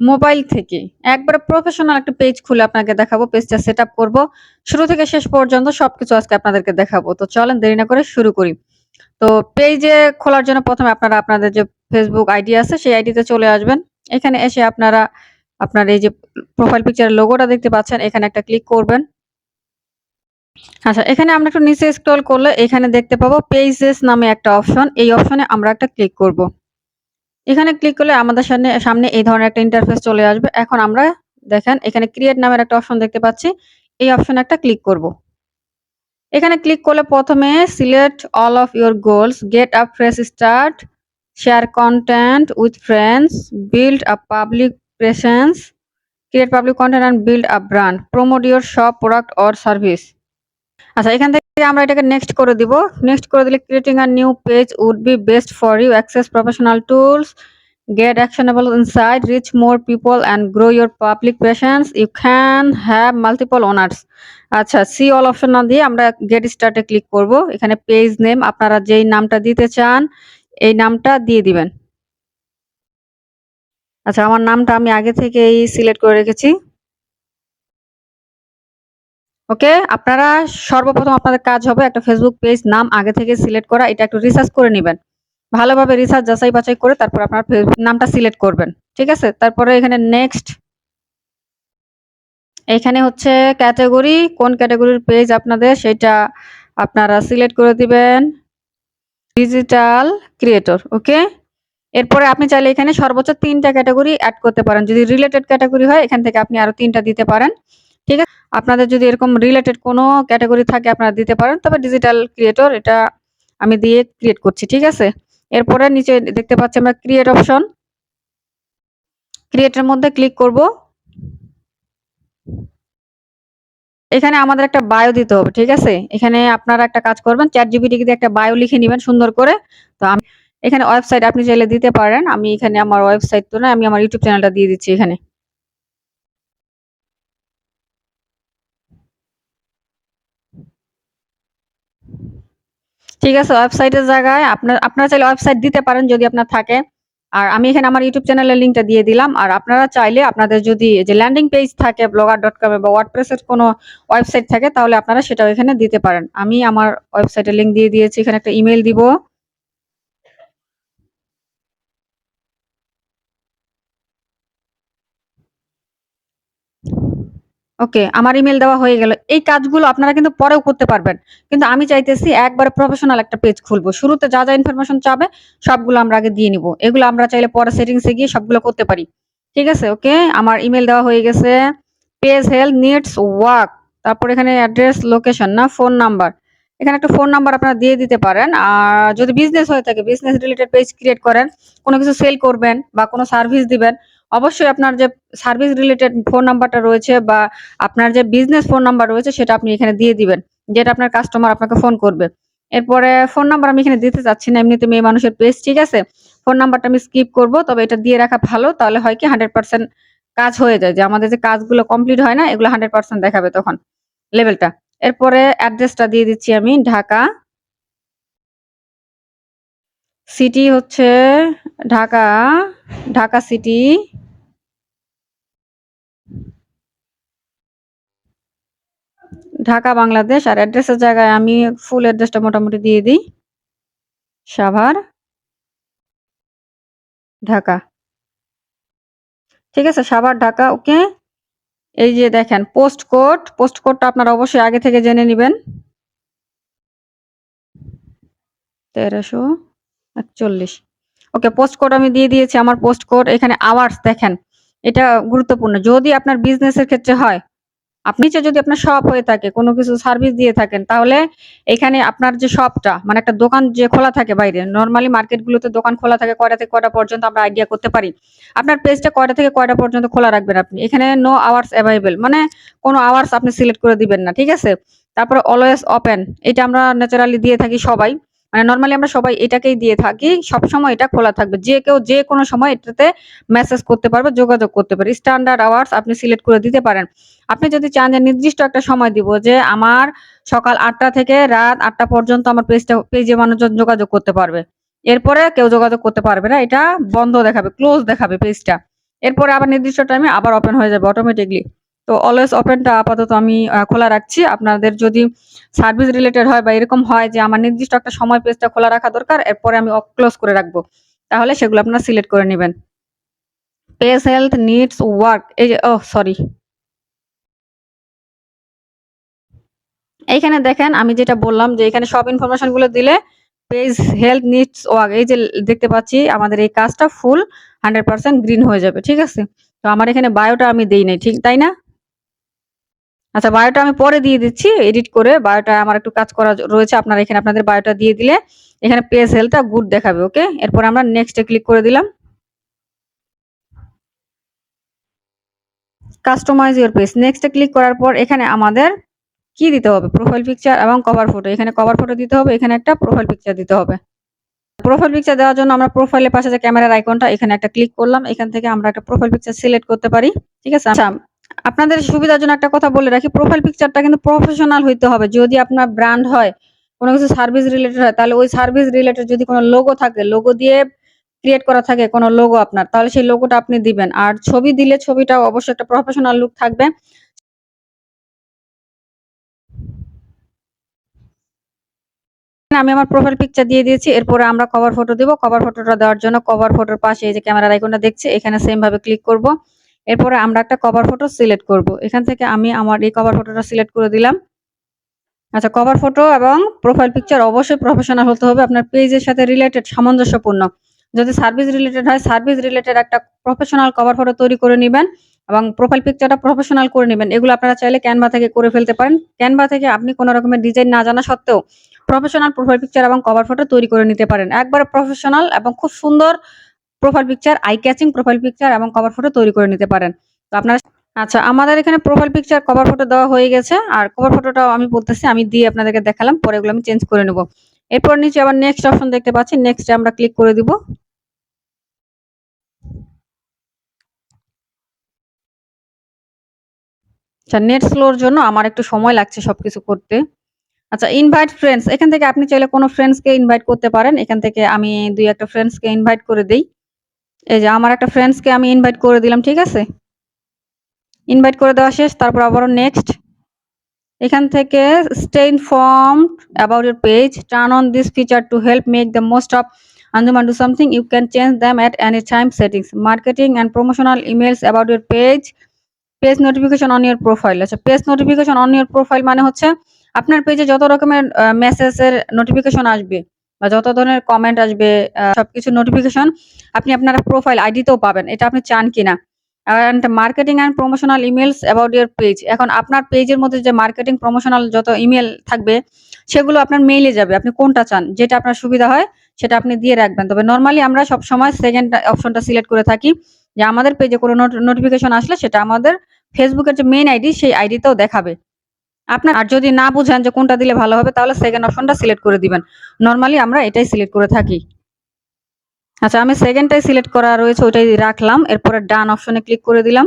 Mobile থেকে একবারে professional একটা পেজ খুলে আপনাকে দেখাবো। পেজটা সেট আপ করব শুরু থেকে শেষ পর্যন্ত সবকিছু আজকে আপনাদেরকে দেখাবো। তো চলেন দেরি না করে শুরু করি। তো পেজে খোলার জন্য প্রথমে আপনারা আপনাদের যে ফেসবুক আইডি আছে, সেই আইডিতে চলে আসবেন। এখানে এসে আপনারা, আপনার এই যে প্রোফাইল পিকচারের লোগোটা দেখতে পাচ্ছেন, এখানে একটা ক্লিক করবেন। আচ্ছা এখানে আমরা একটু নিচে স্ক্রল করলে এখানে দেখতে পাবো পেজেস নামে একটা অপশন। এই অপশনে আমরা একটা ক্লিক করব। এখানে ক্লিক করলে আমাদের সামনে সামনে এই ধরনের একটা ইন্টারফেস চলে আসবে। এখন আমরা দেখেন এখানে ক্রিয়েট নামের একটা অপশন দেখতে পাচ্ছি। এই অপশনে একটা ক্লিক করব। এখানে ক্লিক করলে ১ম এ select all of your goals, get up fresh start, share content with friends, build up public presence, create public content and build a brand, promote your shop, product or service. আচ্ছা এখান থেকে আমরা এটাকে next করে দিব। Next করে দিলে creating a new page would be best for you, access professional tools, get actionable insight, reach more people and grow your public presence. You can have multiple owners. আচ্ছা সি অল অপশন না দিয়ে আমরা gate স্টার্টে click করব। এখানে page name আপনারা যেই নামটা দিতে চান এই নামটা দিয়ে দিবেন। আচ্ছা আমার নামটা আমি আগে থেকেই সিলেক্ট করে রেখেছি। ওকে আপনারা সর্বপ্রথম আপনাদের কাজ হবে একটা ফেসবুক পেজ নাম আগে থেকে সিলেক্ট করা, এটা একটু রিসার্চ করে নেবেন ভালোভাবে রিসার্চ যাচাই বাছাই করে তারপর আপনার নামটা সিলেক্ট করবেন। ঠিক আছে? তারপরে এখানে নেক্সট এখানে হচ্ছে ক্যাটাগরি কোন ক্যাটেগরির পেজ আপনাদের সেটা আপনারা সিলেক্ট করে দিবেন। Digital creator okay? এরপরে আপনি চাইলে এখানে সর্বোচ্চ ৩ টা ক্যাটেগরি এড করতে পারেন। যদি রিলেটেড ক্যাটাগরি হয়, এখান থেকে আপনি আরও তিনটা দিতে পারেন। আপনাদের যদি এরকম রিলেটেড কোনো ক্যাটেগরি থাকে, আপনারা দিতে পারেন। তবে ডিজিটাল ক্রিয়েটর এটা আমি দিয়ে ক্রিয়েট করছি। ঠিক আছে? এরপরে নিচে দেখতে পাচ্ছি আমরা ক্রিয়েট অপশন। ক্রিয়েট এর মধ্যে ক্লিক করব। এখানে আমাদের একটা বায়ো দিতে হবে। ঠিক আছে? এখানে আপনারা একটা কাজ করবেন, ChatGPT দিয়ে একটা বায়ো লিখে নিবেন সুন্দর করে। তো আমি এখানে ওয়েবসাইট আপনি চাইলে দিতে পারেন। আমি এখানে আমার ওয়েবসাইট তো না আমি আমার ইউটিউব চ্যানেলটা দিয়ে দিচ্ছি এখানে। ঠিক আছে ওয়েবসাইটের জায়গায় আপনার, আপনারা চাইলে ওয়েবসাইট দিতে পারেন যদি আপনার থাকে। আর আমি এখানে আমার ইউটিউব চ্যানেলের লিঙ্কটা দিয়ে দিলাম। আর আপনারা চাইলে আপনাদের যদি যে ল্যান্ডিং পেজ থাকে ব্লগার ডট কমে বা ওয়ার্ডপ্রেসের কোনো ওয়েবসাইট থাকে, তাহলে আপনারা সেটাও এখানে দিতে পারেন। আমি আমার ওয়েবসাইটের লিঙ্ক দিয়ে দিয়েছি। এখানে একটা ইমেল দিব। ওকে আমার ইমেল দেওয়া হয়ে গেল। এই কাজগুলো আপনারা কিন্তু পরেও করতে পারবেন। কিন্তু আমি চাইতেছি একবারে প্রফেশনাল একটা পেজ খুলবো। শুরুতে যা, যা ইনফরমেশন চাবে সবগুলো আমরা আগে দিয়ে নিব। এগুলো আমরা চাইলে পরে সেটিংস গিয়ে সবগুলো করতে পারি। ঠিক আছে? ওকে আমার ইমেল দেওয়া হয়ে গেছে। পেজ হেল্প নিডস ওয়ার্ক তারপর এখানে অ্যাড্রেস, লোকেশন না ফোন নাম্বার। এখানে একটা ফোন নাম্বার আপনারা দিয়ে দিতে পারেন। আর যদি বিজনেস হয়ে থাকে বিজনেস রিলেটেড পেজ ক্রিয়েট করেন, কোনো কিছু সেল করবেন বা কোনো সার্ভিস দিবেন, অবশ্যই আপনার যে সার্ভিস রিলেটেড ফোন নাম্বারটা রয়েছে বা আপনার যে বিজনেস ফোন নাম্বার রয়েছে সেটা আপনি এখানে দিয়ে দিবেন। যেটা আপনার কাস্টমার আপনাকে ফোন করবে। এরপরে ফোন নাম্বার আমি এখানে দিতে চাচ্ছি না। এমনিতে মেয়ে মানুষের পেজ ঠিক আছে? ফোন নাম্বারটা আমি স্কিপ করব। তবে এটা দিয়ে রাখা ভালো। তাহলে হয় কি 100% কাজ হয়ে যায়। যে আমাদের যে কাজগুলো কমপ্লিট হয় না এগুলো 100% দেখাবে তখন লেভেলটা। এরপরে অ্যাড্রেসটা দিয়ে দিচ্ছি আমি ঢাকা। সিটি হচ্ছে ঢাকা, ঢাকা সিটি। ঢাকা বাংলাদেশ আর অ্যাড্রেসের জায়গায় আমি ফুল অ্যাড্রেসটা মোটামুটি দিয়ে দিই। সাভার ঢাকা। ঠিক আছে? সাভার ঢাকা ওকে? এই যে দেখেন পোস্ট কোড, পোস্ট কোডটা আপনারা অবশ্যই আগে থেকে জেনে নেবেন তেরোশো একচল্লিশ ওকে পোস্ট কোড আমি দিয়ে দিয়েছি আমার পোস্ট কোড। এখানে আওয়ার্স দেখেন। এটা গুরুত্বপূর্ণ। যদি আপনার বিজনেসের ক্ষেত্রে হয়, আপনি যদি আপনার শপ হয়ে থাকে, কোনো কিছু সার্ভিস দিয়ে থাকেন তাহলে এখানে আপনার যে শপটা মানে একটা দোকান যে খোলা থাকে বাইরে, নরমালি মার্কেটগুলোতে দোকান খোলা থাকে কয়টা থেকে কয়টা পর্যন্ত আমরা আইডিয়া করতে পারি। আপনার পেজটা কয়টা থেকে কয়টা পর্যন্ত খোলা রাখবেন আপনি। এখানে নো আওয়ার্স এভেইলেবল মানে কোনো আওয়ার্স আপনি সিলেক্ট করে দিবেন না। ঠিক আছে? তারপরে অলওয়েজ ওপেন এটা আমরা ন্যাচারালি দিয়ে থাকি সবাই। মানে নর্মালি আমরা সবাই এটাকেই দিয়ে থাকি। সবসময় এটা খোলা থাকবে। যে কেউ যে কোনো সময় এটাতে মেসেজ করতে পারবে, যোগাযোগ করতে পারে। স্ট্যান্ডার্ড আওয়ার্স আপনি সিলেক্ট করে দিতে পারেন। আপনি যদি চান যে নির্দিষ্ট একটা সময় দিব যে আমার সকাল আটটা থেকে রাত আটটা পর্যন্ত আমার পেজটা পেজে মানুষজন যোগাযোগ করতে পারবে। এরপরে কেউ যোগাযোগ করতে পারবে না। এটা বন্ধ দেখাবে, ক্লোজ দেখাবে পেজটা। এরপরে আবার নির্দিষ্ট টাইমে আবার ওপেন হয়ে যাবে অটোমেটিকলি তো অলওয়েজ ওপেনটা আপাতত আমি খোলা রাখছি। আপনাদের যদি সার্ভিস রিলেটেড হয় বা এরকম হয় যে আমার নির্দিষ্ট একটা সময় পেজটা খোলা রাখা দরকার, এরপরে আমি ক্লোজ করে রাখব। তাহলে সেগুলো আপনারা সিলেক্ট করে নেবেন। পেজ হেলথ নিডস ওয়ার্ক এই যে ও সরি এইখানে দেখেন, আমি যেটা বললাম যে এখানে সব ইনফরমেশনগুলো দিলে পেজ হেলথ নিডস ওয়ার্ক এই যে দেখতে পাচ্ছি, আমাদের এই কাজটা ফুল হান্ড্রেড পার্সেন্ট গ্রিন হয়ে যাবে, ঠিক আছে? তো আমার এখানে বায়োটা আমি দেই নাই, ঠিক, তাই না? আচ্ছা বায়োটা আমি পরে দিয়ে দিচ্ছি এডিট করে বায়োটা আমার একটু কাজ করা রয়েছে, আপনারা এখানে আপনাদের বায়োটা দিয়ে দিলে এখানে পেজ হেলথটা গুড দেখাবে, ওকে? এরপর আমরা নেক্সটে ক্লিক করে দিলাম। কাস্টমাইজ ইউর পেজ নেক্সটে ক্লিক করার পর এখানে আমাদের কি দিতে হবে? প্রোফাইল পিকচার এবং কভার ফটো এখানে কভার ফটো দিতে হবে, এখানে একটা প্রোফাইল পিকচার দিতে হবে। প্রোফাইল পিকচার দেওয়ার জন্য আমরা প্রোফাইলের পাশে যে ক্যামেরার আইকনটা এখানে একটা ক্লিক করলাম। এখান থেকে আমরা একটা প্রোফাইল পিকচার সিলেক্ট করতে পারি। ঠিক আছে? আচ্ছা আপনাদের সুবিধার জন্য একটা কথা বলে রাখি প্রোফাইল পিকচারটা কিন্তু প্রফেশনাল হইতে হবে। যদি আপনার ব্র্যান্ড হয়, কোনো কিছু সার্ভিস রিলেটেড হয়, তাহলে ওই সার্ভিস রিলেটেড যদি কোনো লোগো থাকে লোগো দিয়ে ক্রিয়েট করা থাকে, কোনো লোগো আপনার, তাহলে সেই লোগোটা আপনি দিবেন। আর ছবি দিলে ছবিটা অবশ্যই একটা প্রফেশনাল লুক থাকবে। আমি আমার প্রোফাইল পিকচার দিয়ে দিয়েছি, এরপরে আমরা কভার ফটো দিব। কভার ফটোটা দেওয়ার জন্য কভার ফটোর পাশে এই যে ক্যামেরার আইকনটা দেখছি, এখানে সেম ভাবে ক্লিক করব। এরপরে আমরা একটা কভার ফটো সিলেক্ট করব। এখান থেকে আমি আমার এই কভার ফটোটা সিলেক্ট করে দিলাম। আচ্ছা কভার ফটো এবং প্রোফাইল পিকচার অবশ্যই প্রফেশনাল হতে হবে। আপনার পেজের সাথে রিলেটেড সামঞ্জস্যপূর্ণ। যদি সার্ভিস রিলেটেড হয় সার্ভিস রিলেটেড একটা প্রফেশনাল কভার ফটো তৈরি করে নেবেন এবং প্রোফাইল পিকচারটা প্রফেশনাল করে নেবেন। এগুলো আপনারা চাইলে ক্যানভা থেকে করে ফেলতে পারেন। ক্যানভা থেকে আপনি কোনো রকমের ডিজাইন না জানা সত্ত্বেও প্রফেশনাল প্রোফাইল পিকচার এবং কভার ফটো তৈরি করে নিতে পারেন। একবার প্রফেশনাল এবং খুব সুন্দর profile picture eye catching profile picture এবং কভার ফটো তৈরি করে নিতে পারেন। তো আপনারা আচ্ছা আমাদের এখানে প্রোফাইল পিকচার কভার ফটো দেওয়া হয়ে গেছে। আর কভার ফটোটাও আমি বলতেছি, আমি দিয়ে আপনাদেরকে দেখালাম, পরে এগুলো আমি চেঞ্জ করে নেব। এরপর নিচে আবার নেক্সট অপশন দেখতে পাচ্ছি নেক্সটে আমরা ক্লিক করে দিব। আচ্ছা নেট স্লোর জন্য আমার একটু সময় লাগছে সবকিছু করতে। আচ্ছা ইনভাইট ফ্রেন্ডস এখান থেকে আপনি চাইলে কোনো ফ্রেন্ডসকে ইনভাইট করতে পারেন। এখান থেকে আমি দুই একটা ফ্রেন্ডসকে ইনভাইট করে দেই। এই যে আমার একটা ফ্রেন্ডসকে আমি ইনভাইট করে দিলাম, ঠিক আছে? ইনভাইট করে দেওয়া শেষ, তারপর আবারও নেক্সট এখান থেকে stay informed about your page turn on this feature to help make the most of Anjuman do something. You can change them at any time settings. Marketing and promotional emails about your page page notification on your profile আচ্ছা page notification on your profile মানে হচ্ছে আপনার পেজে যত রকমের মেসেজের notification আসবে। বা যত ধরনের কমেন্ট আসবে সবকিছু নোটিফিকেশন আপনি আপনার প্রোফাইল আইডিতেও পাবেন। এটা আপনি চান কিনা? And marketing and promotional emails about your page এখন আপনার পেজের মধ্যে যে মার্কেটিং প্রমোশনাল যত ইমেল থাকবে, সেগুলো আপনার মেইলে যাবে। আপনি কোনটা চান? যেটা আপনার সুবিধা হয়, সেটা আপনি দিয়ে রাখবেন। তবে নর্মালি আমরা সব সময় সেকেন্ড অপশনটা সিলেক্ট করে থাকি যে আমাদের পেজে কোনো নোটিফিকেশন আসলে সেটা আমাদের ফেসবুকের যে মেইন আইডি সেই আইডিতেও দেখাবে। আপনার আর যদি না বুঝেন যে কোনটা দিলে ভালো হবে, তাহলে সেকেন্ড অপশনটা সিলেক্ট করে দিবেন। নর্মালি আমরা এটাই সিলেক্ট করে থাকি। আচ্ছা আমি সেকেন্ডটাই সিলেক্ট করা রয়েছে, ওইটাই রাখলাম। এরপরে ডান অপশনে ক্লিক করে দিলাম।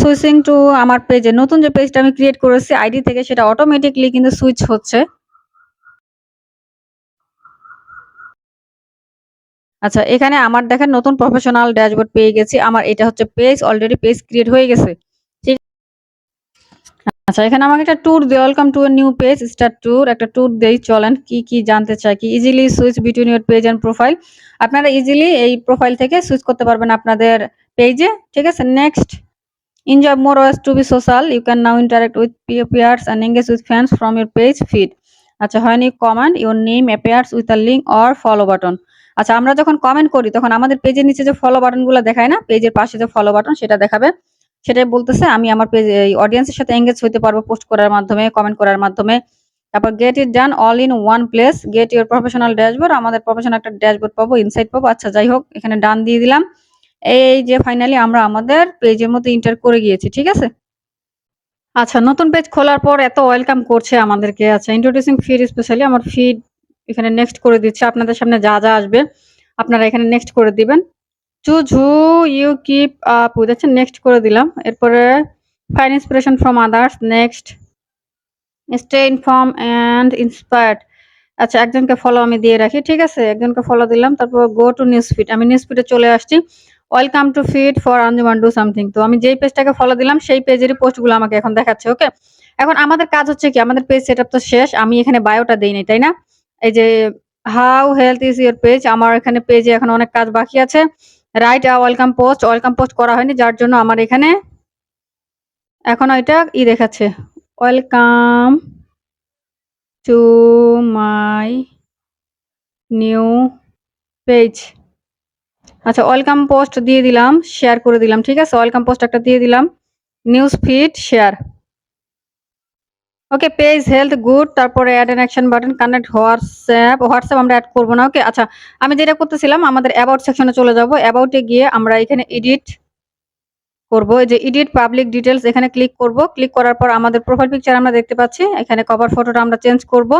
সুইচিং টু আমার পেজে নতুন যে পেজটা আমি ক্রিয়েট করেছি আইডি থেকে সেটা অটোমেটিকলি কিন্তু সুইচ হচ্ছে। আচ্ছা এখানে আমার দেখেন নতুন প্রফেশনাল ড্যাশবোর্ড পেয়ে গেছি। আমার এটা হচ্ছে পেজ অলরেডি পেজ ক্রিয়েট হয়ে গেছে। ঠিক আচ্ছা এখানে আমাকে একটা ট্যুর দিয়ে welcome to a new page start tour একটা ট্যুর দেই, চলেন, কি কি জানতে চাই, কি? Easily switch between your page and profile আপনারা ইজিলি এই প্রোফাইল থেকে সুইচ করতে পারবেন আপনাদের পেজে ঠিক আছে next enjoy ways to be social you can now interact with peer peers and engage with fans from your page feed আচ্ছা you comment your name appears with a link or follow button আচ্ছা আমরা যখন comment করি, তখন আমাদের পেজের নিচে যে ফলো বাটনগুলো দেখায় না পেজের পাশে যে ফলো বাটন সেটা দেখাবে। সেটাই বলতেছে, আমি আমার পেজ অডিয়েন্সের সাথে এঙ্গেজ হতে পারব পোস্ট করার মাধ্যমে কমেন্ট করার মাধ্যমে। তারপর get it done all in one place get your professional dashboard আমাদের প্রফেশনাল একটা ড্যাশবোর্ড পাবো ইনসাইট পাবো। আচ্ছা যাই হোক, এখানে ডান দিয়ে দিলাম। এই যে ফাইনালি আমরা আমাদের পেজের মধ্যে ইন্টার করে গিয়েছি, ঠিক আছে? আচ্ছা নতুন পেজ খোলার পর এত ওয়েলকাম করছে আমাদেরকে। আচ্ছা ইন্ট্রোডিউসিং ফিড স্পেশালি আমার ফিড এখানে নেক্সট করে দিচ্ছি। আপনাদের সামনে যা যা আসবে, আপনারা এখানে নেক্সট করে দিবেন। Choose who you keep up আচ্ছা নেক্সট করে দিলাম। এরপরে find inspiration from others next stay inform and inspired আচ্ছা একজনকে ফলো আমি দিয়ে রাখি, ঠিক আছে? একজনকে ফলো দিলাম, তারপর গো টু নিউজ ফিড আমি নিউজ ফিডে চলে আসছি। Welcome to feed for Anjuman do something তো আমি যেই পেজটাকে ফলো দিলাম, সেই পেজেরই পোস্টগুলো আমাকে এখন দেখাচ্ছে ওকে এখন আমাদের কাজ হচ্ছে কি? আমাদের পেজ সেটআপ তো শেষ। আমি এখানে বায়োটা দেই নাই, তাই না? এই যে how health is your page আমার এখানে পেজে এখন অনেক কাজ বাকি আছে। Right welcome post welcome post করা হয়নি, যার জন্য আমার এখানে এখন এটা ই দেখাচ্ছে। Welcome to my new page আচ্ছা ওয়েলকাম পোস্ট দিয়ে দিলাম শেয়ার করে দিলাম, ঠিক আছে? ওয়েলকাম পোস্ট একটা দিয়ে দিলাম। News feed share okay page health good তারপরে add an action button connect WhatsApp WhatsApp আমরা অ্যাড করব না ওকে আচ্ছা আমি যেটা করতেছিলাম, আমাদের অ্যাবাউট সেকশনে চলে যাব। অ্যাবাউটে গিয়ে আমরা এখানে এডিট করব। যে এডিট পাবলিক ডিটেলস এখানে ক্লিক করব। ক্লিক করার পর আমাদের প্রোফাইল পিকচার আমরা দেখতে পাচ্ছি। এখানে কভার ফটোটা আমরা চেঞ্জ করব।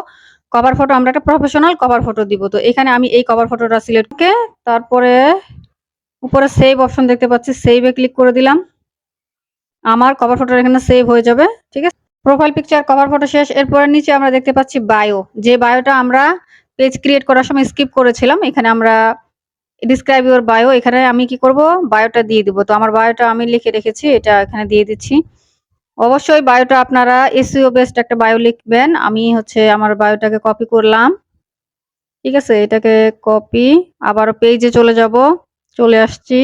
কভার ফটো আমরা একটা প্রফেশনাল কভার ফটো দিব। তো এখানে আমি এই কভার ফটোটা সিলেক্ট করে তারপরে উপরে সেভ অপশন দেখতে পাচ্ছি। সেভে ক্লিক করে দিলাম। আমার কভার ফটোটা এখানে সেভ হয়ে যাবে, ঠিক আছে? প্রোফাইল পিকচার কভার ফটো শেষ, এরপরে নিচে আমরা দেখতে পাচ্ছি বায়ো যে বায়োটা আমরা পেজ ক্রিয়েট করার সময় স্কিপ করেছিলাম, এখানে আমরা ডিসক্রাইব ইউর বায়ো এখানে আমি কি করব? বায়োটা দিয়ে দিব। তো আমার বায়োটা আমি লিখে রেখেছি, এটা এখানে দিয়ে দিচ্ছি। অবশ্যই বায়োটা আপনারা এসইও বেসড একটা বায়ো লিখবেন। আমি হচ্ছে আমার বায়োটাকে কপি করলাম। ঠিক আছে, এটাকে কপি আবার পেজে চলে যাব, চলে আসছি।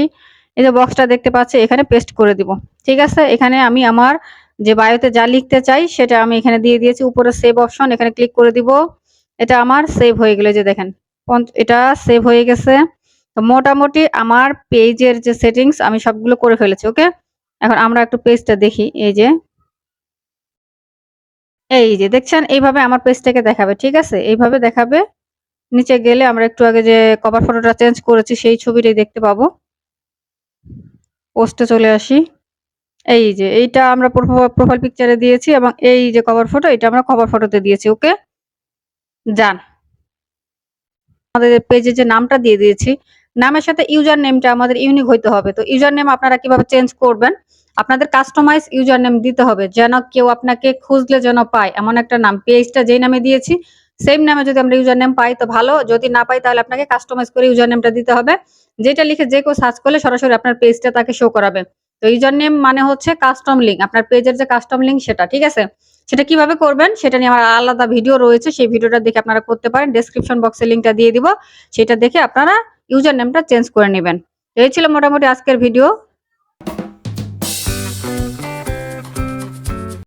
এই যে বক্সটা দেখতে পাচ্ছি, এখানে পেস্ট করে দিব। ঠিক আছে, এখানে আমি আমার যে বায়োতে যা লিখতে চাই সেটা আমি এখানে দিয়ে দিয়েছি। উপরে সেভ অপশন এখানে ক্লিক করে দিব। এটা আমার সেভ হয়ে গেলে যে দেখেন। এটা সেভ হয়ে গেছে। তো মোটামুটি আমার পেজের যে সেটিংস আমি সবগুলো করে ফেলেছি ওকে এখন আমরা একটু পেজটা দেখি, এই যে। এই যে, দেখছেন? এইভাবে আমার পেজটাকে দেখাবে, ঠিক আছে? এইভাবে দেখাবে। নিচে গেলে আমরা একটু আগে যে কভার ফটোটা চেঞ্জ করেছি, সেই ছবিটাই দেখতে পাবো। পোস্টে চলে আসি। এই যে, এইটা আমরা প্রোফাইল পিকচারে দিয়েছি এবং এই যে কভার ফটো এটা আমরা কভার ফটোতে দিয়েছি ওকে যান আমাদের পেজে যে নামটা দিয়ে দিয়েছি, নামের সাথে ইউজার নেমটা আমাদের ইউনিক হইতে হবে। তো ইউজার নেম আপনারা কীভাবে চেঞ্জ করবেন? আপনাদের কাস্টমাইজ ইউজার নেম দিতে হবে, যেন কেউ আপনাকে খুঁজলে যেন পায়। এমন একটা নাম পেজটা যেই নামে দিয়েছি সেম নামে যদি আমরা ইউজার নেম পাই তো ভালো, যদি না পাই তাহলে আপনাকে কাস্টমাইজ করে ইউজার নেমটা দিতে হবে। যেটা লিখে যে কেউ সার্চ করলে সরাসরি আপনার পেজটা তাকে শো করাবে। তো ইউজার নেম মানে হচ্ছে কাস্টম লিঙ্ক আপনার পেজের যে কাস্টম লিঙ্ক সেটা, ঠিক আছে? সেটা কীভাবে করবেন সেটা নিয়ে আমার আলাদা ভিডিও রয়েছে, সেই ভিডিওটা দেখে আপনারা করতে পারেন। ডেসক্রিপশন বক্সে লিঙ্কটা দিয়ে দিব, সেটা দেখে আপনারা ইউজার নেমটা চেঞ্জ করে নেবেন। এই ছিল মোটামুটি আজকের ভিডিও